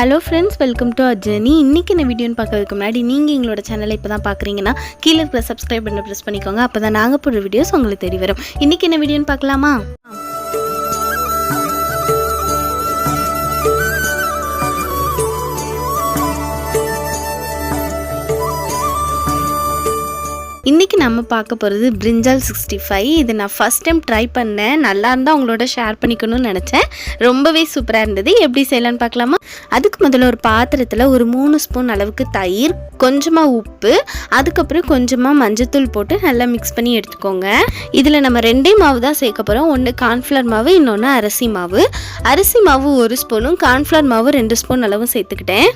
Hello friends welcome to a journey இன்றைக்கி இந்த வீடியோன்னு பார்க்கறதுக்கு முன்னாடி நீங்கள் எங்களோட சேனலை இப்போ தான் பார்க்குறீங்கன்னா கீழே இருக்கிற சப்ஸ்கிரைப் பண்ண ப்ரெஸ் பண்ணிக்கோங்க. அப்போ தான் நாங்கள் போடுற வீடியோஸ் உங்களுக்கு தெரிய வரும். இன்றைக்கி என்ன வீடியோன்னு பார்க்கலாமா? இன்றைக்கி நம்ம பார்க்க போகிறது பிரிஞ்சால் சிக்ஸ்டி ஃபைவ் இது நான் ஃபஸ்ட் டைம் ட்ரை பண்ணேன். நல்லா இருந்தால் உங்களோட ஷேர் பண்ணிக்கணும்னு நினச்சேன். ரொம்பவே சூப்பராக இருந்தது. எப்படி செய்யலான்னு பார்க்கலாமா? அதுக்கு முதல்ல ஒரு பாத்திரத்தில் ஒரு மூணு ஸ்பூன் அளவுக்கு தயிர் கொஞ்சமாக உப்பு அதுக்கப்புறம் கொஞ்சமாக மஞ்சத்தூள் போட்டு நல்லா மிக்ஸ் பண்ணி எடுத்துக்கோங்க. இதில் நம்ம ரெண்டே மாவு தான் சேர்க்க போகிறோம் ஒன்று கார்ன்ஃப்ளவர் மாவு இன்னொன்று அரிசி மாவு. அரிசி மாவு ஒரு ஸ்பூனும் கார்ன்ஃப்ளவர் மாவு ரெண்டு ஸ்பூன் அளவும் சேர்த்துக்கிட்டேன்.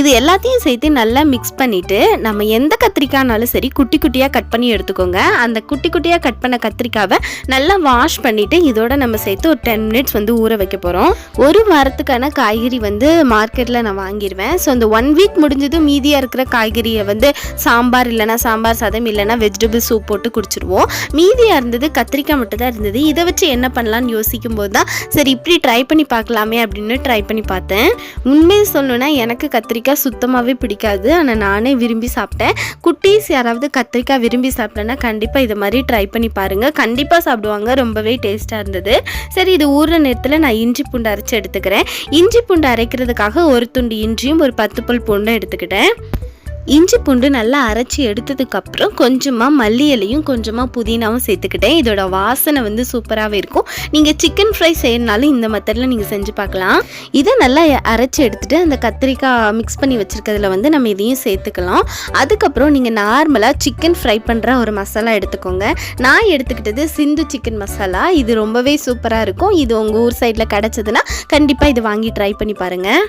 இது எல்லாத்தையும் சேர்த்து நல்லா மிக்ஸ் பண்ணிவிட்டு நம்ம எந்த கத்திரிக்காய்னாலும் சரி குட்டி குட்டியாக கட் பண்ணி எடுத்துக்கோங்க. அந்த குட்டி குட்டியாக கட் பண்ண கத்திரிக்காவை நல்லா வாஷ் பண்ணிவிட்டு இதோட நம்ம சேர்த்து ஒரு டென் மினிட்ஸ் வந்து ஊற வைக்க போகிறோம் ஒரு வாரத்துக்கான காய்கறி வந்து மார்க்கெட்டில் நான் வாங்கிடுவேன் ஸோ அந்த ஒன் வீக் முடிஞ்சதும் மீதியாக இருக்கிற காய்கறியை வந்து சாம்பார் இல்லைனா சாம்பார் சாதம் இல்லைனா வெஜிடபிள் சூப் போட்டு குடிச்சிருவோம். மீதியாக இருந்தது கத்திரிக்காய் மட்டும் தான் இருந்தது. இதை வச்சு என்ன பண்ணலாம்னு யோசிக்கும் போது தான் சரி இப்படி ட்ரை பண்ணி பார்க்கலாமே அப்படின்னு ட்ரை பண்ணி பார்த்தேன். உண்மையை சொல்லணும்னா எனக்கு கத்திரிக்காய் சுத்தமாகவே பிடிக்காது. ஆனால் நானே விரும்பி சாப்பிட்டேன். குட்டீஸ் யாராவது கத்திரிக்காய் விரும்பி சாப்பிட்டேன்னா கண்டிப்பாக இதை மாதிரி ட்ரை பண்ணி பாருங்கள் கண்டிப்பாக சாப்பிடுவாங்க. ரொம்பவே டேஸ்ட்டாக இருந்தது. சரி இது ஊறுற நேரத்தில் நான் இஞ்சி பூண்டு அரைச்சி எடுத்துக்கிறேன். இஞ்சி பூண்டு அரைக்கிறதுக்காக ஒரு துண்டு இஞ்சியும் ஒரு பத்து பல் பூண்டும் எடுத்துக்கிட்டேன். இஞ்சி பூண்டு நல்லா அரைச்சி எடுத்ததுக்கப்புறம் கொஞ்சமாக மல்லி இலையும் கொஞ்சமாக புதினாவும் சேர்த்துக்கிட்டேன். இதோட வாசனை வந்து சூப்பராகவே இருக்கும். நீங்கள் சிக்கன் ஃப்ரை செய்யணுனாலும் இந்த மெத்தடில் நீங்கள் செஞ்சு பார்க்கலாம். இதை நல்லா அரைச்சி எடுத்துகிட்டு அந்த கத்திரிக்காய் மிக்ஸ் பண்ணி வச்சுருக்கிறதுல வந்து நம்ம இதையும் சேர்த்துக்கலாம். அதுக்கப்புறம் நீங்கள் நார்மலாக சிக்கன் ஃப்ரை பண்ணுற ஒரு மசாலா எடுத்துக்கோங்க. நான் எடுத்துக்கிட்டது சிந்து சிக்கன் மசாலா. இது ரொம்பவே சூப்பராக இருக்கும். இது உங்கள் ஊர் சைடில் கிடச்சதுன்னா கண்டிப்பாக இது வாங்கி ட்ரை பண்ணி பாருங்கள்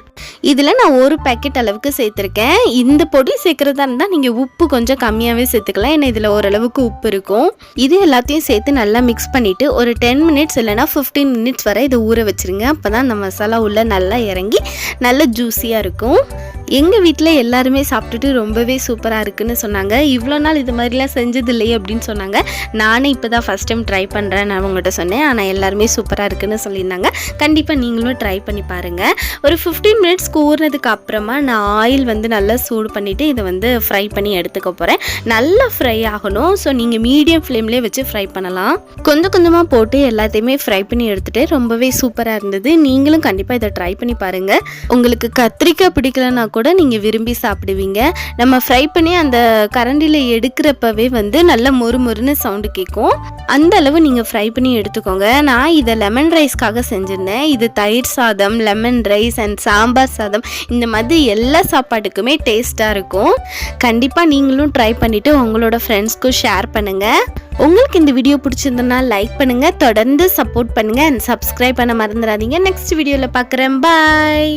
இதில் நான் ஒரு பேக்கெட் அளவுக்கு சேர்த்துருக்கேன். இந்த பொடி சேர்க்குறதா இருந்தால் நீங்கள் உப்பு கொஞ்சம் கம்மியாகவே சேர்த்துக்கலாம். ஏன்னா இதில் ஓரளவுக்கு உப்பு இருக்கும். இது எல்லாத்தையும் சேர்த்து நல்லா மிக்ஸ் பண்ணிவிட்டு ஒரு டென் மினிட்ஸ் இல்லைனா ஃபிஃப்டீன் மினிட்ஸ் வரை இதை ஊற வச்சுருங்க. அப்போ தான் அந்த மசாலா உள்ளே நல்லா இறங்கி நல்ல ஜூஸியாக இருக்கும். எங்கள் வீட்டில் எல்லாருமே சாப்பிட்டுட்டு ரொம்பவே சூப்பராக இருக்குன்னு சொன்னாங்க. இவ்வளோ நாள் இது மாதிரிலாம் செஞ்சது இல்லையே அப்படின்னு சொன்னாங்க. நானே இப்போ தான் ஃபஸ்ட் டைம் ட்ரை பண்ணுறேன் நான் அவங்கள்ட்ட சொன்னேன். ஆனால் எல்லாருமே சூப்பராக இருக்குன்னு சொல்லியிருந்தாங்க. கண்டிப்பாக நீங்களும் ட்ரை பண்ணி பாருங்கள் ஒரு ஃபிஃப்டீன் மினிட்ஸ் கூறினதுக்கு அப்புறமா நான் ஆயில் வந்து நல்லா சூடு பண்ணிவிட்டு இதை வந்து ஃப்ரை பண்ணி எடுத்துக்க போகிறேன் நல்லா ஃப்ரை ஆகணும். ஸோ நீங்கள் மீடியம் ஃப்ளேம்லேயே வச்சு ஃப்ரை பண்ணலாம். கொஞ்சம் கொஞ்சமாக போட்டு எல்லாத்தையுமே ஃப்ரை பண்ணி எடுத்துகிட்டு ரொம்பவே சூப்பராக இருந்தது. நீங்களும் கண்டிப்பாக இதை ட்ரை பண்ணி பாருங்கள் உங்களுக்கு கத்திரிக்காய் பிடிக்கலன்னா கூட நீங்கள் விரும்பி சாப்பிடுவீங்க. நம்ம ஃப்ரை பண்ணி அந்த கரண்டியில் எடுக்கிறப்பவே வந்து நல்ல மொறு மொறுன்னு சவுண்டு கேட்கும் அந்த அளவு நீங்கள் ஃப்ரை பண்ணி எடுத்துக்கோங்க. நான் இதை லெமன் ரைஸ்க்காக செஞ்சுருந்தேன். இது தயிர் சாதம் லெமன் ரைஸ் அண்ட் சாம்பார் சாதம். இந்த மாதிரி எல்லா சாப்பாட்டுக்குமே டேஸ்ட்டாக இருக்கும். கண்டிப்பாக நீங்களும் ட்ரை பண்ணிவிட்டு உங்களோட ஃப்ரெண்ட்ஸ்க்கும் ஷேர் பண்ணுங்கள் உங்களுக்கு இந்த வீடியோ பிடிச்சிருந்தனா லைக் பண்ணுங்கள் தொடர்ந்து சப்போர்ட் பண்ணுங்கள் அண்ட் சப்ஸ்கிரைப் பண்ண மறந்துடாதீங்க. நெக்ஸ்ட் வீடியோவில் பார்க்குறேன் பாய்